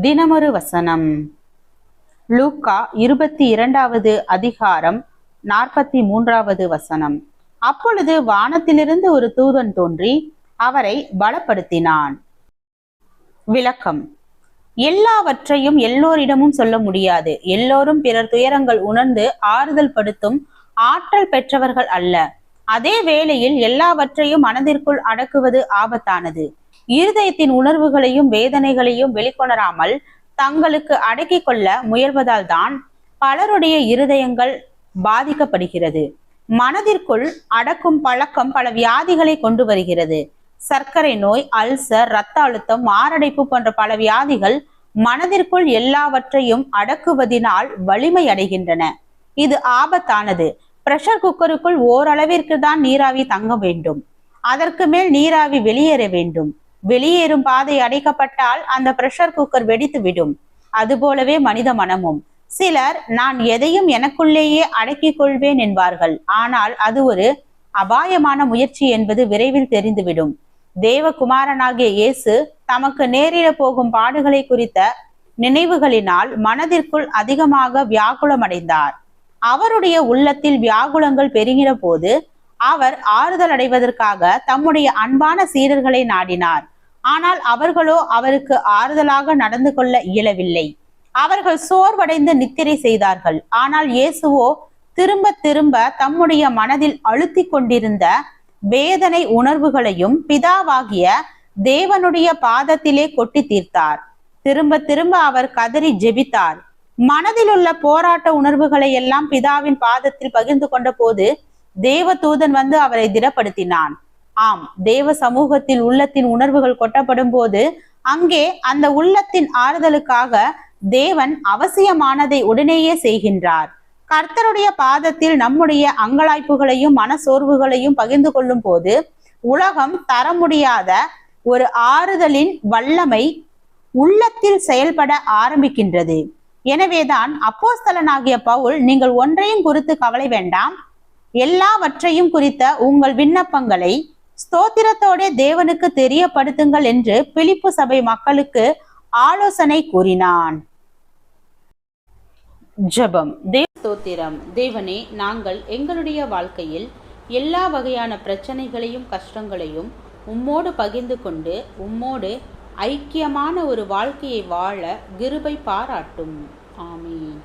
தினமொரு வசனம். லூக்கா இருபத்தி இரண்டாவது அதிகாரம் நாற்பத்தி மூன்றாவது வசனம். அப்பொழுது வானத்திலிருந்து ஒரு தூதன் தோன்றி அவரை பலப்படுத்தினான். விளக்கம். எல்லாவற்றையும் எல்லோரிடமும் சொல்ல முடியாது. எல்லோரும் பிறர் துயரங்கள் உணர்ந்து ஆறுதல் படுத்தும் ஆற்றல் பெற்றவர்கள் அல்ல. அதே வேளையில் எல்லாவற்றையும் மனதிற்குள் அடக்குவது ஆபத்தானது. இருதயத்தின் உணர்வுகளையும் வேதனைகளையும் வெளிக்கொணராமல் தங்களுக்கு அடக்கி கொள்ள முயல்வதால் தான் பலருடைய இருதயங்கள் பாதிக்கப்படுகிறது. மனதிற்குள் அடக்கும் பழக்கம் பல வியாதிகளை கொண்டு வருகிறது. சர்க்கரை நோய் அல்சர் இரத்த அழுத்தம் மாரடைப்பு போன்ற பல வியாதிகள் மனதிற்குள் எல்லாவற்றையும் அடக்குவதினால் வலிமை அடைகின்றன. இது ஆபத்தானது. பிரஷர் குக்கருக்குள் ஓரளவிற்கு தான் நீராவி தங்க வேண்டும். அதற்கு மேல் நீராவி வெளியேற வேண்டும். வெளியேறும் பாதை அடைக்கப்பட்டால் அந்த பிரஷர் குக்கர் வெடித்து விடும். அதுபோலவே மனித மனமும். சிலர் நான் எதையும் எனக்குள்ளேயே அடக்கிக் கொள்வேன் என்பார்கள். ஆனால் அது ஒரு அபாயமான முயற்சி என்பது விரைவில் தெரிந்துவிடும். தேவகுமாரனாகிய இயேசு தமக்கு நேரிட போகும் பாடுகளை குறித்த நினைவுகளினால் மனதிற்குள் அதிகமாக வியாகுலமடைந்தார். அவருடைய உள்ளத்தில் வியாகுலங்கள் பெருகிற போது அவர் ஆறுதல் அடைவதற்காக தம்முடைய அன்பான சீடர்களை நாடினார். ஆனால் அவர்களோ அவருக்கு ஆறுதலாக நடந்து கொள்ள இயலவில்லை. அவர்கள் சோர்வடைந்து நித்திரை செய்தார்கள். ஆனால் இயேசுவோ திரும்ப திரும்ப தம்முடைய மனதில் அழுத்திக் கொண்டிருந்த வேதனை உணர்வுகளையும் பிதாவாகிய தேவனுடைய பாதத்திலே கொட்டி தீர்த்தார். திரும்ப திரும்ப அவர் கதறி ஜெபித்தார். மனதில் உள்ள போராட்ட உணர்வுகளை எல்லாம் பிதாவின் பாதத்தில் பகிர்ந்து கொண்ட போது தேவ தூதன் வந்து அவரை திடப்படுத்தினான். ஆம். தேவ சமூகத்தில் உள்ளத்தின் உணர்வுகள் கொட்டப்படும் போது அங்கே அந்த உள்ளத்தின் ஆறுதலுக்காக தேவன் அவசியமானதை உடனேயே செய்கின்றார். கர்த்தருடைய பாதத்தில் நம்முடைய அங்கலாய்ப்புகளையும் மனசோர்வுகளையும் பகிர்ந்து கொள்ளும் போது உலகம் தர முடியாத ஒரு ஆறுதலின் வல்லமை உள்ளத்தில் செயல்பட ஆரம்பிக்கின்றது. எனவேதான் அப்போஸ்தலனாகிய பவுல் நீங்கள் ஒன்றையும் குறித்து கவலை வேண்டாம். எல்லாவற்றையும் குறித்த உங்கள் விண்ணப்பங்களை ஸ்தோத்திரத்தோட தேவனுக்கு தெரியப்படுத்துங்கள் என்று பிலிப்பு சபை மக்களுக்கு ஆலோசனை கூறினான். ஜபம். தேவ ஸ்தோத்திரம். தேவனே நாங்கள் எங்களுடைய வாழ்க்கையில் எல்லா வகையான பிரச்சனைகளையும் கஷ்டங்களையும் உம்மோடு பகிர்ந்து கொண்டு உம்மோடு ஐக்கியமான ஒரு வாழ்க்கையை வாழ கிருபை பாராட்டும். ஆமீன்.